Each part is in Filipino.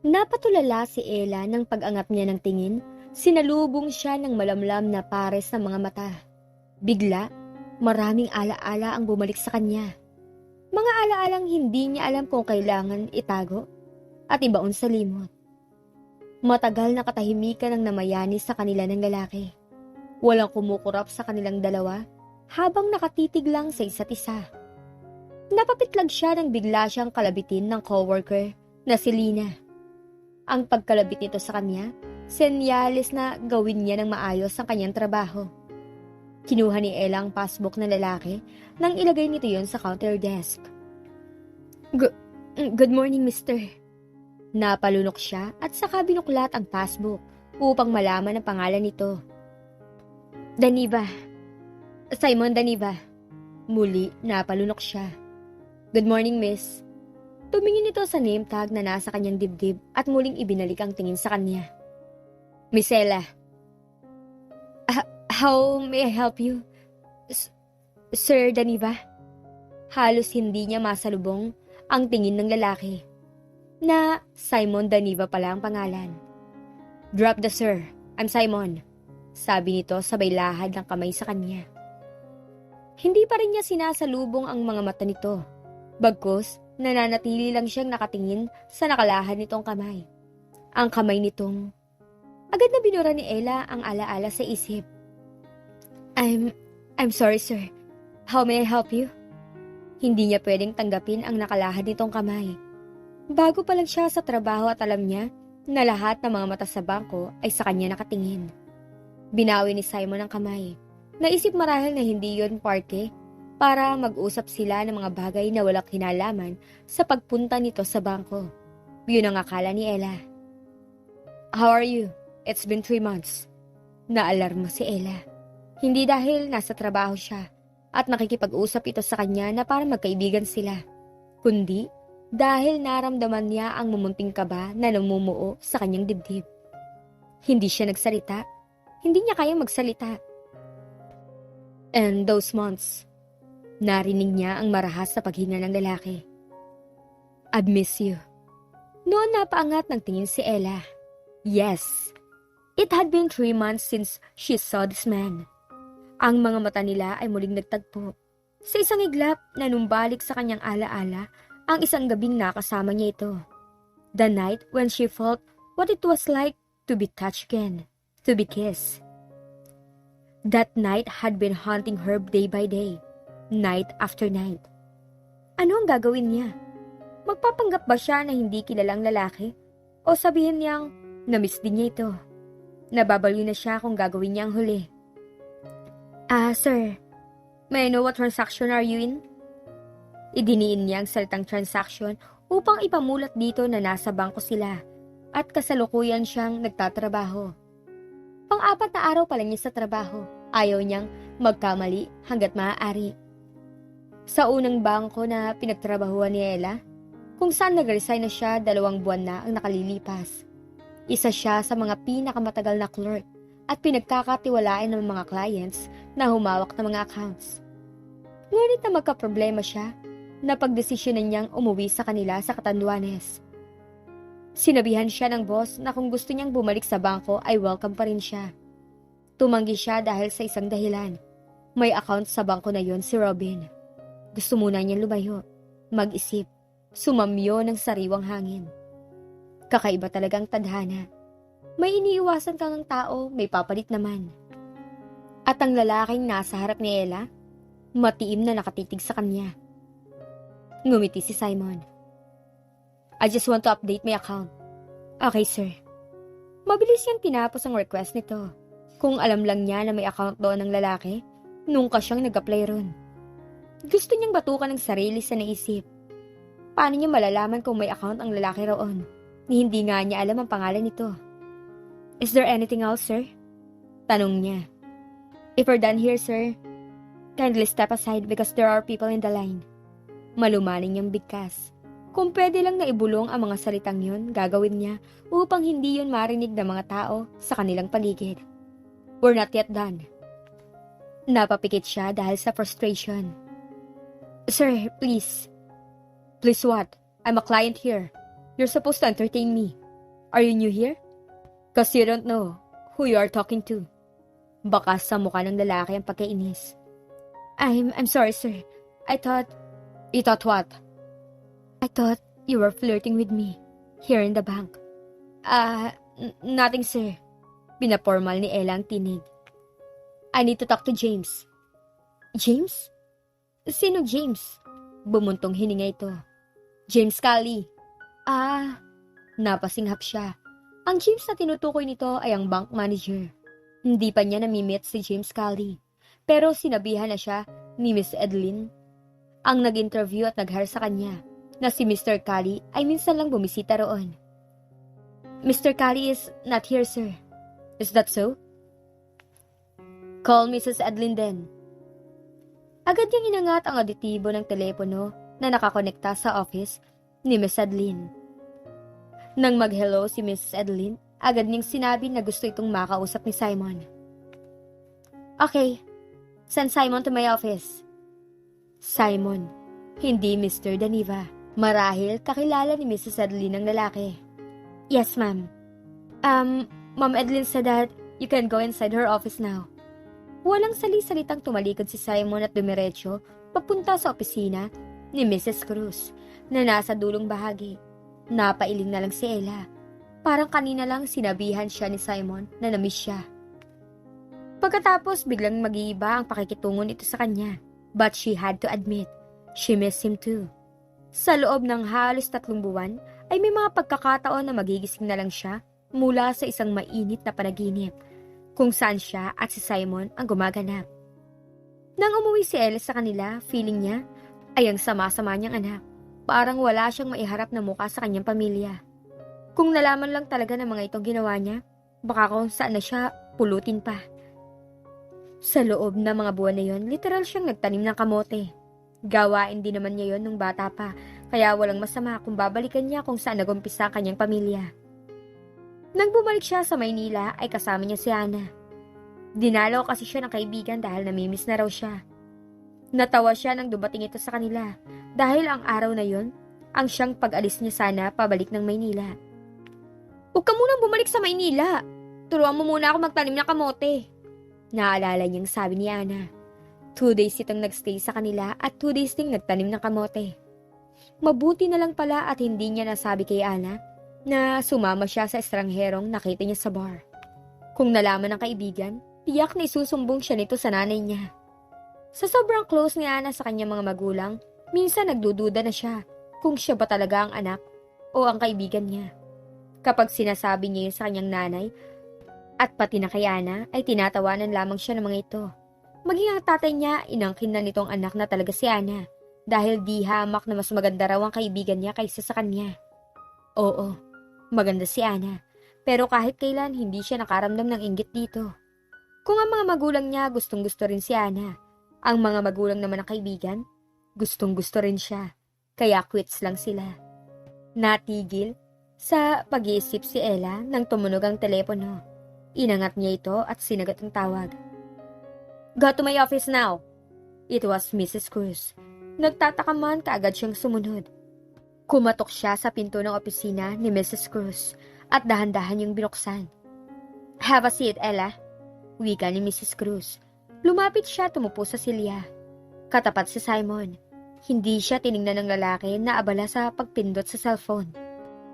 Napatulala si Ella ng pag-angat niya ng tingin. Sinalubong siya ng malamlam na pares ng mga mata. Bigla, maraming alaala ang bumalik sa kanya. Mga alaalang hindi niya alam kung kailangan itago at ibaon sa limot. Matagal na katahimikan ang namayani sa kanila ng lalaki. Walang kumukurap sa kanilang dalawa habang nakatitig lang sa isa't isa. Napapitlag siya nang bigla siyang kalabitin ng coworker na si Lina. Ang pagkalabit nito sa kanya, senyales na gawin niya ng maayos ang kanyang trabaho. Kinuha ni Ella ang passbook ng lalaki nang ilagay nito yon sa counter desk. Gu- Good morning, mister. Napalunok siya at saka binuklat ang passbook upang malaman ang pangalan nito. Daniva. Simon Daniva. Muli, napalunok siya. Good morning, miss. Tumingin ito sa name tag na nasa kanyang dibdib at muling ibinalik ang tingin sa kanya. Miss Ella. "Ah, how may I help you? S- Sir Daniva? Halos hindi niya masalubong ang tingin ng lalaki na Simon Daniva pala ang pangalan. Drop the sir. I'm Simon. Sabi nito sabay lahad ng kamay sa kanya. Hindi pa rin niya sinasalubong ang mga mata nito. Bagkus, nananatili lang siyang nakatingin sa nakalahad nitong kamay. Ang kamay nitong... Agad na binura ni Ella ang alaala sa isip. I'm... I'm sorry, sir. How may I help you? Hindi niya pwedeng tanggapin ang nakalahad nitong kamay. Bago pa lang siya sa trabaho at alam niya na lahat ng mga mata sa bangko ay sa kanya nakatingin. Binawi ni Simon ang kamay. Naisip marahil na hindi yon parke para mag-usap sila ng mga bagay na walang kinalaman sa pagpunta nito sa bangko. Yun ang akala ni Ella. How are you? It's been three months. Naalarma si Ella. Hindi dahil nasa trabaho siya at nakikipag-usap ito sa kanya na para magkaibigan sila. Kundi dahil naramdaman niya ang mumunting kaba na namumuo sa kanyang dibdib. Hindi siya nagsalita. Hindi niya kayang magsalita. And those months, narinig niya ang marahas sa paghinga ng lalaki. I'd miss you. Noon napaangat ng tingin si Ella. Yes, it had been three months since she saw this man. Ang mga mata nila ay muling nagtagpo. Sa isang iglap na numbalik sa kanyang alaala ang isang gabing nakasama niya ito. The night when she felt what it was like to be touched again, to be kissed. That night had been haunting her day by day, night after night. Ano ang gagawin niya? Magpapanggap ba siya na hindi kilalang lalaki? O sabihin niyang, namiss din niya ito? Nababaliw na siya kung gagawin niya ang huli. Ah, sir. May I know what transaction are you in? Idiniin niya ang salitang transaction upang ipamulat dito na nasa bangko sila at kasalukuyan siyang nagtatrabaho. Pang-apat na araw pa lang niya sa trabaho. Ayaw niyang magkamali hanggat maaari. Sa unang bangko na pinagtrabahuan ni Ella, kung saan nag-resign na siya dalawang buwan na ang nakalilipas. Isa siya sa mga pinakamatagal na clerk at pinagkakatiwalaan ng mga clients na humawak ng mga accounts. Ngunit na magkaproblema siya, napagdesisyonan niyang umuwi sa kanila sa Katanduanes. Sinabihan siya ng boss na kung gusto niyang bumalik sa bangko ay welcome pa rin siya. Tumanggi siya dahil sa isang dahilan. May account sa bangko na yon si Robin. Gusto muna niyang lumayo, mag-isip, sumamyo ng sariwang hangin. Kakaiba talagang tadhana. May iniiwasan kang ng tao, may papalit naman. At ang lalaking nasa harap ni Ella, matiim na nakatitig sa kanya. Ngumiti si Simon. I just want to update my account. Okay, sir. Mabilis niyang tinapos ang request nito. Kung alam lang niya na may account doon ng lalaki, nung ka siyang nag-apply ron. Gusto niyang batukan ng sarili sa naisip. Paano niya malalaman kung may account ang lalaki roon? Ni hindi nga niya alam ang pangalan nito. Is there anything else, sir? Tanong niya. If we're done here, sir, kindly step aside because there are people in the line. Malumaning niyang bigkas. Kung pwede lang na ibulong ang mga salitang yun, gagawin niya upang hindi yun marinig ng mga tao sa kanilang paligid. We're not yet done. Napapikit siya dahil sa frustration. Sir, please. Please what? I'm a client here. You're supposed to entertain me. Are you new here? Cause you don't know who you are talking to. Baka sa mukha ng lalaki ang pagkainis. I'm, I'm sorry, sir. I thought... You thought what? I thought you were flirting with me here in the bank. Ah, n- nothing, sir. Pinapormal ni Ella ang tinig. I need to talk to James. James? Sino James? Bumuntong hininga ito. James Cully. Ah, napasinghap siya. Ang James na tinutukoy nito ay ang bank manager. Hindi pa niya namimit si James Cully. Pero sinabihan na siya ni Miss Edlin. Ang nag-interview at nag-hire sa kanya na si Mr. Cully ay minsan lang bumisita roon. Mr. Cully is not here, sir. Is that so? Call Mrs. Edlin then. Agad niyang inangat ang auditibo ng telepono na nakakonekta sa office ni Miss Edlin. Nang mag-hello si Mrs. Edlin, agad niyang sinabi na gusto itong makausap ni Simon. Okay, send Simon to my office. Simon, hindi Mr. Daniva. Marahil kakilala ni Mrs. Edlin ng lalaki. Yes, ma'am. Um, Ma'am Edlin said that you can go inside her office now. Walang sali-salitang tumalikod si Simon at dumiretso papunta sa opisina ni Mrs. Cruz na nasa dulong bahagi. Napailing na lang si Ella. Parang kanina lang sinabihan siya ni Simon na namiss siya. Pagkatapos biglang mag-iiba ang pakikitungo nito sa kanya. But she had to admit, she missed him too. Sa loob ng halos tatlong buwan, ay may mga pagkakataon na magigising na lang siya mula sa isang mainit na panaginip kung saan siya at si Simon ang gumaganap. Nang umuwi si Ella sa kanila, feeling niya ay ang sama-sama niyang anak. Parang wala siyang maiharap na mukha sa kanyang pamilya. Kung nalaman lang talaga ng mga itong ginawa niya, baka kung saan na siya pulutin pa. Sa loob ng mga buwan na yon, literal siyang nagtanim ng kamote. Gawain din naman niya yon nung bata pa, kaya walang masama kung babalikan niya kung saan nagumpisa ang kanyang pamilya. Nang bumalik siya sa Maynila ay kasama niya si Ana. Dinalaw kasi siya ng kaibigan dahil namimiss na raw siya. Natawa siya nang dumating ito sa kanila dahil ang araw na yon ang siyang pag-alis niya sana pabalik ng Maynila. Huwag ka munang bumalik sa Maynila. Turuan mo muna ako magtanim ng kamote. Naalala niyang sabi ni Ana. Two days itong nagstay sa kanila at two days ding nagtanim ng kamote. Mabuti na lang pala at hindi niya nasabi kay Ana na sumama siya sa estrangherong nakita niya sa bar. Kung nalaman ng kaibigan, tiyak na isusumbong siya nito sa nanay niya. Sa sobrang close ni Ana sa kanyang mga magulang, minsan nagdududa na siya kung siya ba talaga ang anak o ang kaibigan niya. Kapag sinasabi niya yun sa kanyang nanay, at pati na kay Ana ay tinatawanan lamang siya ng mga ito. Maging ang tatay niya, inangkin na nitong anak na talaga si Ana dahil di hamak na mas maganda raw ang kaibigan niya kaysa sa kanya. Oo, maganda si Ana, pero kahit kailan hindi siya nakaramdam ng inggit dito. Kung ang mga magulang niya gustong gusto rin si Ana, ang mga magulang naman ng kaibigan, gustong gusto rin siya, kaya quits lang sila. Natigil sa pag-iisip si Ella nang tumunog ang telepono. Inangat niya ito at sinagat ang tawag. Go to my office now. It was Mrs. Cruz. Nagtataka man kaagad siyang sumunod. Kumatok siya sa pinto ng opisina ni Mrs. Cruz at dahan-dahan yung binuksan. Have a seat, Ella. Wika ni Mrs. Cruz. Lumapit siya tumupo sa silya. Katapat si Simon. Hindi siya tiningnan ng lalaki na abala sa pagpindot sa cellphone.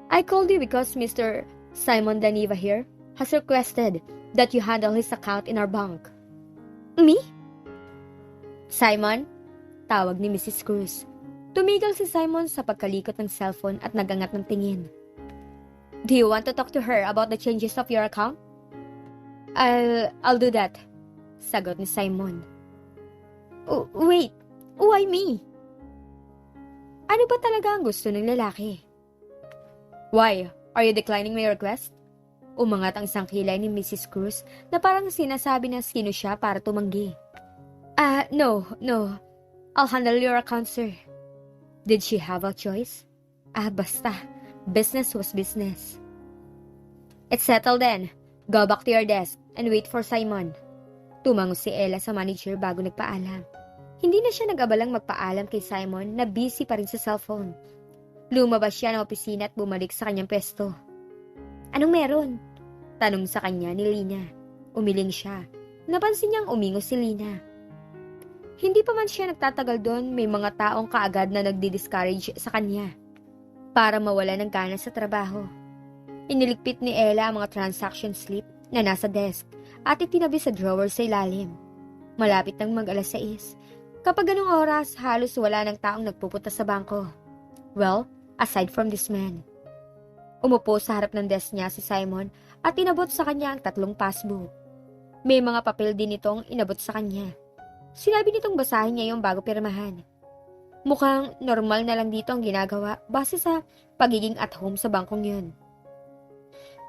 I called you because Mr. Simon Daniva here has requested that you handle his account in our bank. Me? Simon? Tawag ni Mrs. Cruz. Tumigil si Simon sa pagkalikot ng cellphone at nagangat ng tingin. Do you want to talk to her about the changes of your account? I'll, I'll do that. Sagot ni Simon. Oh, wait, why me? Ano ba talaga ang gusto ng lalaki? Why? Are you declining my request? Umangat ang isang ni Mrs. Cruz na parang sinasabi na sino siya para tumanggi. Ah, uh, no, no. I'll handle your account, sir. Did she have a choice? Ah, basta. Business was business. It's settled then. Go back to your desk and wait for Simon. Tumango si Ella sa manager bago nagpaalam. Hindi na siya nag-abalang magpaalam kay Simon na busy pa rin sa cellphone. Lumabas siya ng opisina at bumalik sa kanyang pesto. Anong meron? Tanong sa kanya ni Lina. Umiling siya. Napansin niyang umingo si Lina. Hindi pa man siya nagtatagal doon, may mga taong kaagad na nagdi-discourage sa kanya para mawala ng gana sa trabaho. Iniligpit ni Ella ang mga transaction slip na nasa desk at itinabi sa drawer sa ilalim. Malapit nang mag alas 6. Kapag ganong oras, halos wala ng taong nagpupunta sa bangko. Well, aside from this man. Umupo sa harap ng desk niya si Simon at inabot sa kanya ang tatlong passbook. May mga papel din itong inabot sa kanya. Sinabi nitong basahin niya yung bago pirmahan. Mukhang normal na lang dito ang ginagawa base sa pagiging at home sa bangkong yun.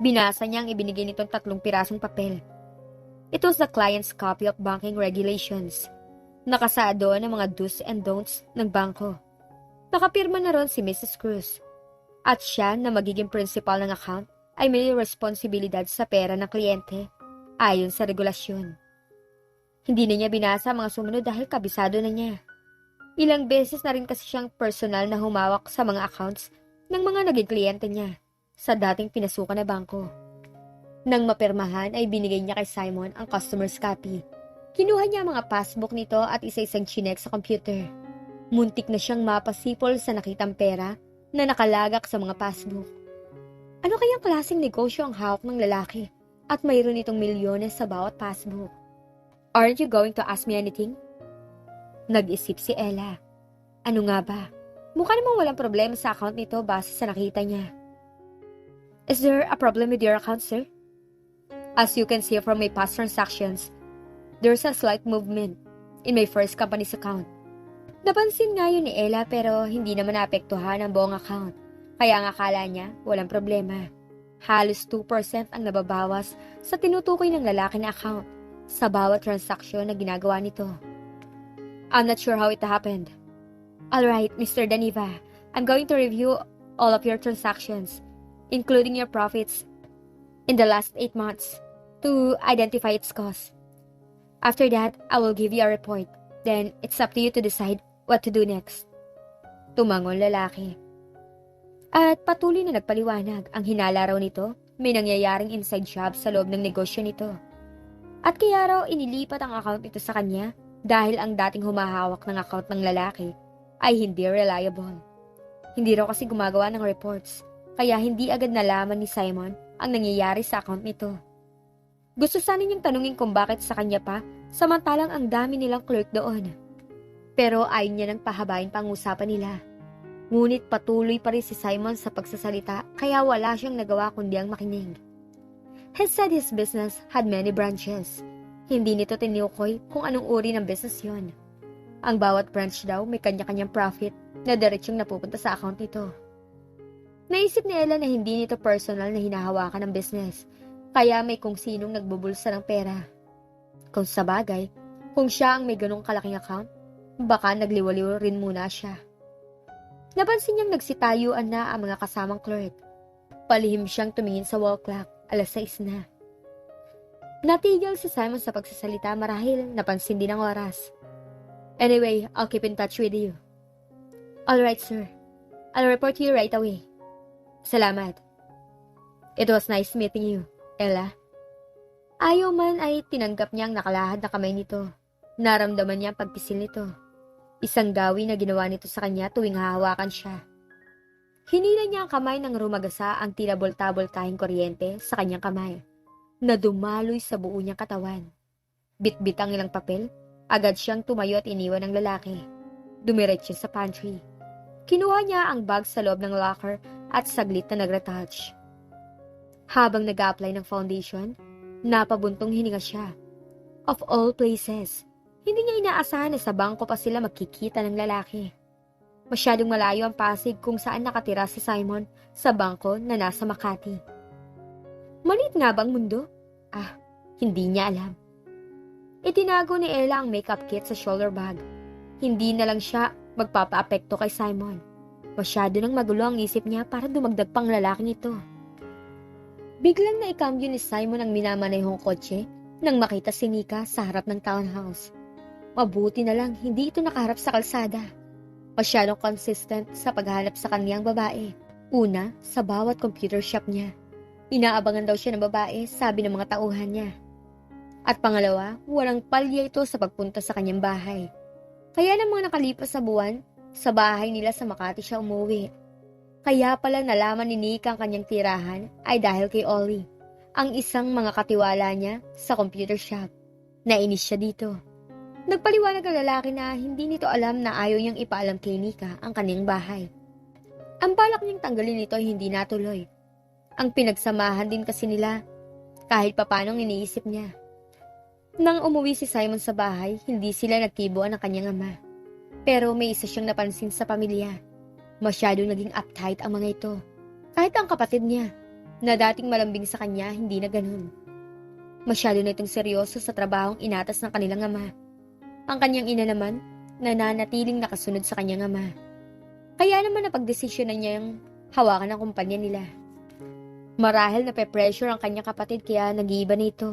Binasa niya ang ibinigay nitong tatlong pirasong papel. It was the client's copy of banking regulations. Nakasaad doon ang mga do's and don'ts ng bangko. Nakapirma na ron si Mrs. Cruz. At siya na magiging principal ng account ay may responsibilidad sa pera ng kliyente ayon sa regulasyon. Hindi na niya binasa mga sumunod dahil kabisado na niya. Ilang beses na rin kasi siyang personal na humawak sa mga accounts ng mga naging kliyente niya sa dating pinasukan na bangko. Nang mapirmahan ay binigay niya kay Simon ang customer's copy. Kinuha niya ang mga passbook nito at isa-isang chinek sa computer. Muntik na siyang mapasipol sa nakitang pera na nakalagak sa mga passbook. Ano kayang klaseng negosyo ang hawak ng lalaki at mayroon itong milyones sa bawat passbook? Aren't you going to ask me anything? Nag-isip si Ella. Ano nga ba? Mukha namang walang problema sa account nito base sa nakita niya. Is there a problem with your account, sir? As you can see from my past transactions, there's a slight movement in my first company's account. Napansin nga yun ni Ella pero hindi naman naapektuhan ang buong account. Kaya ang akala niya, walang problema. Halos 2% ang nababawas sa tinutukoy ng lalaki na account sa bawat transaksyon na ginagawa nito. I'm not sure how it happened. Alright, Mr. Daniva, I'm going to review all of your transactions including your profits, in the last 8 months to identify its cause. After that, I will give you a report. Then, it's up to you to decide what to do next. Tumangon lalaki. At patuloy na nagpaliwanag ang hinala raw nito, may nangyayaring inside job sa loob ng negosyo nito. At kaya raw inilipat ang account nito sa kanya dahil ang dating humahawak ng account ng lalaki ay hindi reliable. Hindi raw kasi gumagawa ng reports kaya hindi agad nalaman ni Simon ang nangyayari sa account nito. Gusto sana niyang tanungin kung bakit sa kanya pa, samantalang ang dami nilang clerk doon. Pero ayaw niya nang pahabain pang usapan nila. Ngunit patuloy pa rin si Simon sa pagsasalita kaya wala siyang nagawa kundi ang makinig. He said his business had many branches. Hindi nito tinukoy kung anong uri ng business yon. Ang bawat branch daw may kanya-kanyang profit na diretsyong napupunta sa account nito. Naisip ni Ella na hindi nito personal na hinahawakan ng business, kaya may kung sinong nagbubulsa ng pera. Kung sa bagay, kung siya ang may ganong kalaking account, baka nagliwaliw rin muna siya. Napansin niyang nagsitayuan na ang mga kasamang clerk. Palihim siyang tumingin sa wall clock, alas 6 na. Natigil si Simon sa pagsasalita marahil napansin din ang oras. Anyway, I'll keep in touch with you. Alright, sir. I'll report you right away. Salamat. It was nice meeting you, Ella. Ayaw man ay tinanggap niya ang nakalahad na kamay nito. Naramdaman niya ang pagpisil nito. Isang gawi na ginawa nito sa kanya tuwing hahawakan siya. Hinila niya ang kamay ng rumagasa ang tinabol-tabol-tahing kuryente sa kanyang kamay na dumaloy sa buo niyang katawan. Bitbit ang ilang papel, agad siyang tumayo at iniwan ng lalaki. Dumiretso sa pantry. Kinuha niya ang bag sa loob ng locker at saglit na nag-retouch. Habang nag apply ng foundation, napabuntong hininga siya. Of all places, hindi niya inaasahan na sa bangko pa sila magkikita ng lalaki. Masyadong malayo ang Pasig kung saan nakatira si Simon sa bangko na nasa Makati. Malit nga bang mundo? Ah, hindi niya alam. Itinago ni Ella ang makeup kit sa shoulder bag. Hindi na lang siya magpapaapekto kay Simon. Masyado nang magulo ang isip niya para dumagdag pang lalaking ito. Biglang naikambyo ni Simon ang minamanehong kotse nang makita si Nika sa harap ng townhouse. Mabuti na lang hindi ito nakaharap sa kalsada. Masyadong consistent sa paghanap sa kaniyang babae. Una, sa bawat computer shop niya. Inaabangan daw siya ng babae, sabi ng mga tauhan niya. At pangalawa, walang palya ito sa pagpunta sa kanyang bahay. Kaya ng mga nakalipas sa buwan, sa bahay nila sa Makati siya umuwi. Kaya pala nalaman ni Nick ang kanyang tirahan ay dahil kay Ollie, ang isang mga katiwala niya sa computer shop. Nainis siya dito. Nagpaliwanag ang lalaki na hindi nito alam na ayaw niyang ipaalam kay Nika ang kanyang bahay. Ang balak niyang tanggalin ito ay hindi natuloy. Ang pinagsamahan din kasi nila, kahit papanong iniisip niya. Nang umuwi si Simon sa bahay, hindi sila nagkibuan ng kanyang ama. Pero may isa siyang napansin sa pamilya. Masyado naging uptight ang mga ito. Kahit ang kapatid niya, na dating malambing sa kanya, hindi na ganun. Masyado na itong seryoso sa trabahong inatas ng kanilang ama. Ang kanyang ina naman, nananatiling nakasunod sa kanyang ama. Kaya naman napagdesisyon na niyang hawakan ang kumpanya nila. Marahil na pe-pressure ang kanyang kapatid kaya nag-iiba na ito.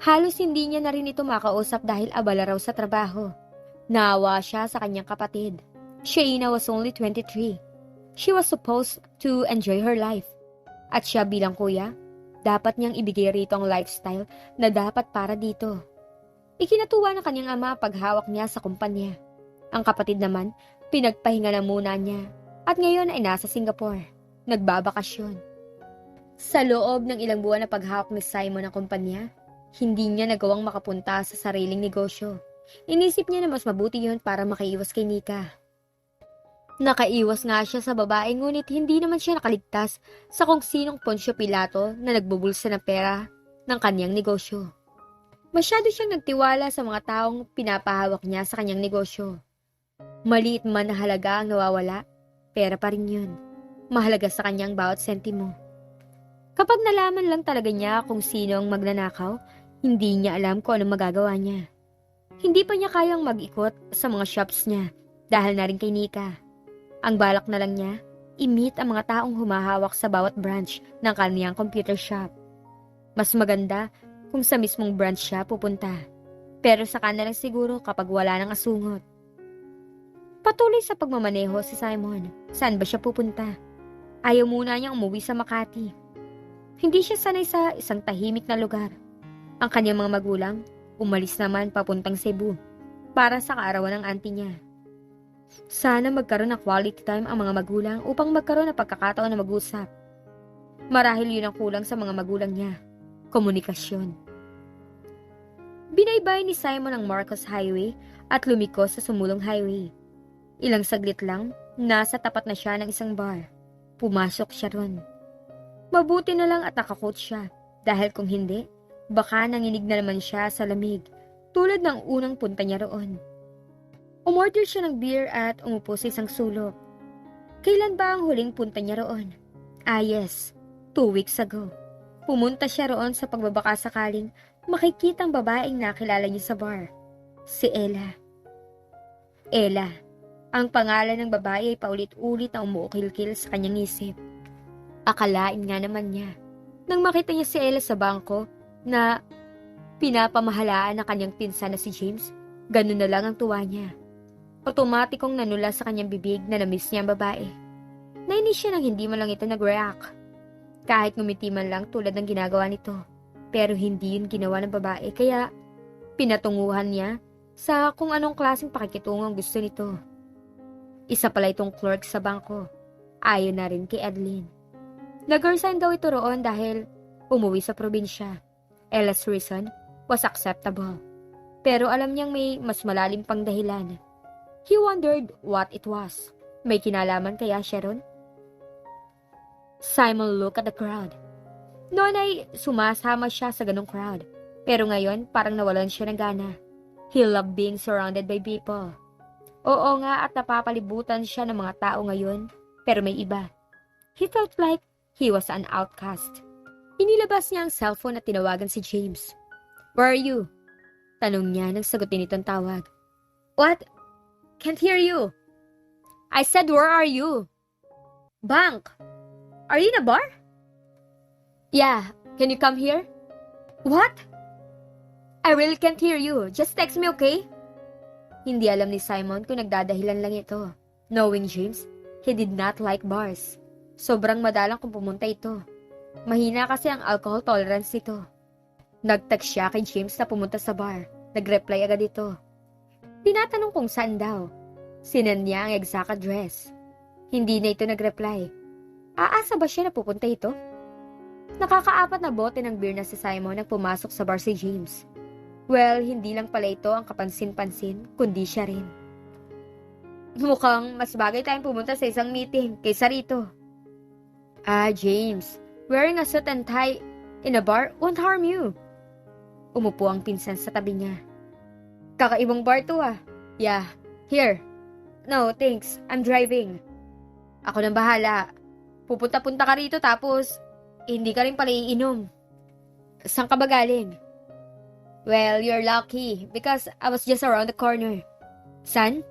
Halos hindi niya na rin ito makausap dahil abala raw sa trabaho. Naawa siya sa kanyang kapatid. Shaina was only 23. She was supposed to enjoy her life. At siya bilang kuya, dapat niyang ibigay rito ang lifestyle na dapat para dito. Ikinatuwa ng kanyang ama paghawak niya sa kumpanya. Ang kapatid naman, pinagpahinga na muna niya at ngayon ay nasa Singapore. Nagbabakasyon. Sa loob ng ilang buwan na paghawak ni Simon ng kumpanya, hindi niya nagawang makapunta sa sariling negosyo. Inisip niya na mas mabuti yun para makaiwas kay Nika. Nakaiwas nga siya sa babae ngunit hindi naman siya nakaligtas sa kung sinong Poncio Pilato na nagbubulsa ng pera ng kanyang negosyo. Masyado siyang nagtiwala sa mga taong pinapahawak niya sa kanyang negosyo. Maliit man na halaga ang nawawala, pera pa rin yun. Mahalaga sa kanyang bawat sentimo. Kapag nalaman lang talaga niya kung sino ang magnanakaw, hindi niya alam kung anong magagawa niya. Hindi pa niya kayang mag-ikot sa mga shops niya dahil na rin kay Nika. Ang balak na lang niya, i-meet ang mga taong humahawak sa bawat branch ng kaniyang computer shop. Mas maganda kung sa mismong branch siya pupunta. Pero sa lang siguro kapag wala nang asungot. Patuloy sa pagmamaneho si Simon. Saan ba siya pupunta? Ayaw muna niyang umuwi sa Makati. Hindi siya sanay sa isang tahimik na lugar. Ang kanyang mga magulang, umalis naman papuntang Cebu para sa kaarawan ng auntie niya. Sana magkaroon ng quality time ang mga magulang upang magkaroon ng pagkakataon na mag-usap. Marahil yun ang kulang sa mga magulang niya. Komunikasyon. Binaybay ni Simon ang Marcos Highway at lumiko sa Sumulong Highway. Ilang saglit lang, nasa tapat na siya ng isang bar. Pumasok siya ron. Mabuti na lang at nakakot siya dahil kung hindi, baka nanginig na naman siya sa lamig tulad ng unang punta niya roon. Umorder siya ng beer at umupo sa isang sulok. Kailan ba ang huling punta niya roon? Ah yes, two weeks ago. Pumunta siya roon sa pagbabaka sakaling makikita ang babaeng nakilala niya sa bar. Si Ella. Ella. Ang pangalan ng babae ay paulit-ulit na umuukil-kil sa kanyang isip. Akalain nga naman niya. Nang makita niya si Ella sa bangko na pinapamahalaan ng kanyang pinsan na si James, ganun na lang ang tuwa niya. Otomatikong nanula sa kanyang bibig na namiss niya ang babae. Nainis siya nang hindi man lang ito nag-react. Kahit ngumiti man lang tulad ng ginagawa nito. Pero hindi yun ginawa ng babae kaya pinatunguhan niya sa kung anong klaseng pakikitungo ang gusto nito. Isa pala itong clerk sa bangko. Ayon na rin kay Adeline. Nag-resign daw ito roon dahil umuwi sa probinsya. Ella's reason was acceptable. Pero alam niyang may mas malalim pang dahilan. He wondered what it was. May kinalaman kaya siya ron? Simon looked at the crowd. Noon ay sumasama siya sa ganong crowd. Pero ngayon, parang nawalan siya ng gana. He loved being surrounded by people. Oo nga at napapalibutan siya ng mga tao ngayon, pero may iba. He felt like he was an outcast. Inilabas niya ang cellphone at tinawagan si James. Where are you? Tanong niya nang sagutin itong tawag. What? Can't hear you. I said, where are you? Bank. Are you in a bar? Yeah. Can you come here? What? I really can't hear you. Just text me, okay? Hindi alam ni Simon kung nagdadahilan lang ito. Knowing James, he did not like bars. Sobrang madalang kung pumunta ito. Mahina kasi ang alcohol tolerance nito. Nag-text siya kay James na pumunta sa bar. Nag-reply agad ito. Tinatanong kung saan daw. Sinan niya ang exact address. Hindi na ito nag-reply. Aasa ba siya na pupunta ito? Nakakaapat na bote ng beer na si Simon nang pumasok sa bar si James. Well, hindi lang pala ito ang kapansin-pansin, kundi siya rin. Mukhang mas bagay tayong pumunta sa isang meeting kaysa rito. Ah, James, wearing a suit and tie in a bar won't harm you. Umupo ang pinsan sa tabi niya. Kakaibang bar to ah. Yeah, here. No, thanks. I'm driving. Ako nang bahala. Pupunta-punta ka rito tapos hindi ka rin pala iinom. Saan ka ba galing? Well, you're lucky because I was just around the corner. San?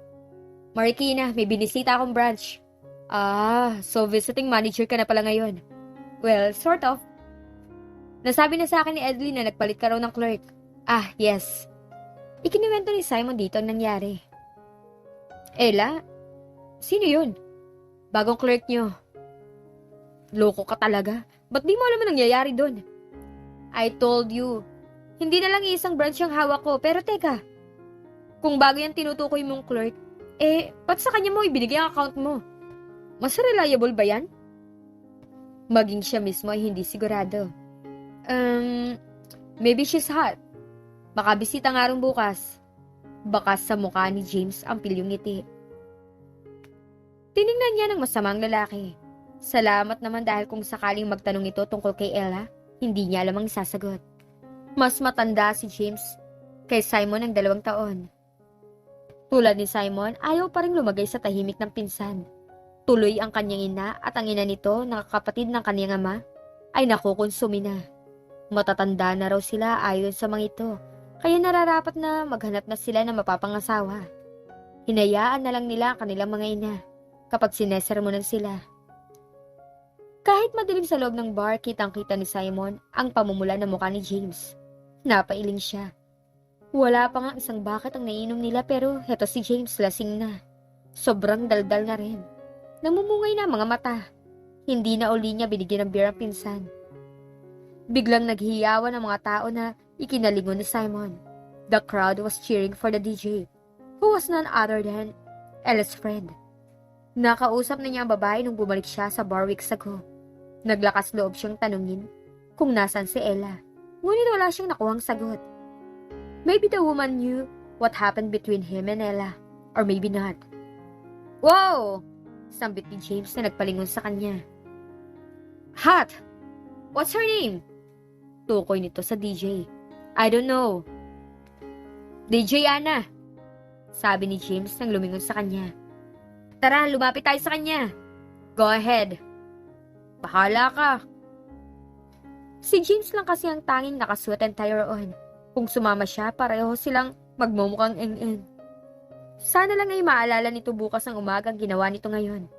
Marikina, may binisita akong branch. Ah, so visiting manager ka na pala ngayon. Well, sort of. Nasabi na sa akin ni Edley na nagpalit ka raw ng clerk. Ah, yes. Ikiniwento ni Simon dito ang nangyari. Ella? Sino yun? Bagong clerk nyo. Loko ka talaga. Ba't di mo alam ang nangyayari doon? I told you. Hindi na lang isang branch ang hawak ko. Pero teka, kung bago yung tinutukoy mong clerk, eh, ba't sa kanya mo ibinigay ang account mo? Mas reliable ba yan? Maging siya mismo ay hindi sigurado. Um, maybe she's hot. Baka bisita nga rin bukas. Baka sa mukha ni James ang pilyong ngiti. Tiningnan niya ng masamang lalaki. Salamat naman dahil kung sakaling magtanong ito tungkol kay Ella, hindi niya alam ang sasagot. Mas matanda si James kay Simon ng dalawang taon. Tulad ni Simon, ayaw pa rin lumagay sa tahimik ng pinsan. Tuloy ang kanyang ina at ang ina nito na kapatid ng kanyang ama ay nakukonsumi na. Matatanda na raw sila ayon sa mga ito, kaya nararapat na maghanap na sila ng mapapangasawa. Hinayaan na lang nila ang kanilang mga ina kapag sinesermonan sila. Kahit madilim sa loob ng bar, kitang-kita ni Simon ang pamumula ng mukha ni James. Napailing siya. Wala pa nga isang bakit ang nainom nila pero heto si James lasing na. Sobrang daldal na rin. Namumungay na mga mata. Hindi na uli niya binigyan ng beer ang pinsan. Biglang naghiyawan ang mga tao na ikinalingon ni Simon. The crowd was cheering for the DJ, who was none other than Ella's friend. Nakausap na niya ang babae nung bumalik siya sa bar weeks ago. Naglakas loob siyang tanungin kung nasan si Ella. Ngunit wala siyang nakuhang sagot. Maybe the woman knew what happened between him and Ella. Or maybe not. Wow! Sambit ni James na nagpalingon sa kanya. Hot! What's her name? Tukoy nito sa DJ. I don't know. DJ Ana. Sabi ni James nang lumingon sa kanya. Tara, lumapit tayo sa kanya. Go ahead. Bahala ka. Si James lang kasi ang tanging nakasuot and tie roon. Kung sumama siya, pareho silang magmumukhang eng-eng. Sana lang ay maalala nito bukas ang umagang ginawa nito ngayon.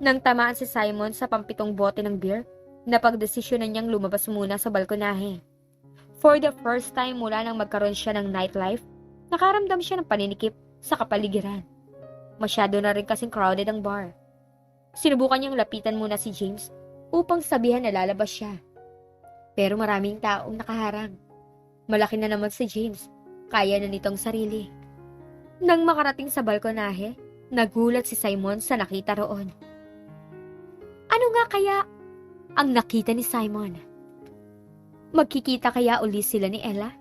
Nang tamaan si Simon sa pampitong bote ng beer, napagdesisyonan niyang lumabas muna sa balkonahe. For the first time mula nang magkaroon siya ng nightlife, nakaramdam siya ng paninikip sa kapaligiran. Masyado na rin kasing crowded ang bar. Sinubukan niyang lapitan muna si James upang sabihan na lalabas siya. Pero maraming taong nakaharang. Malaki na naman si James. Kaya na nitong sarili. Nang makarating sa balkonahe, nagulat si Simon sa nakita roon. Ano nga kaya ang nakita ni Simon? Magkikita kaya uli sila ni Ella?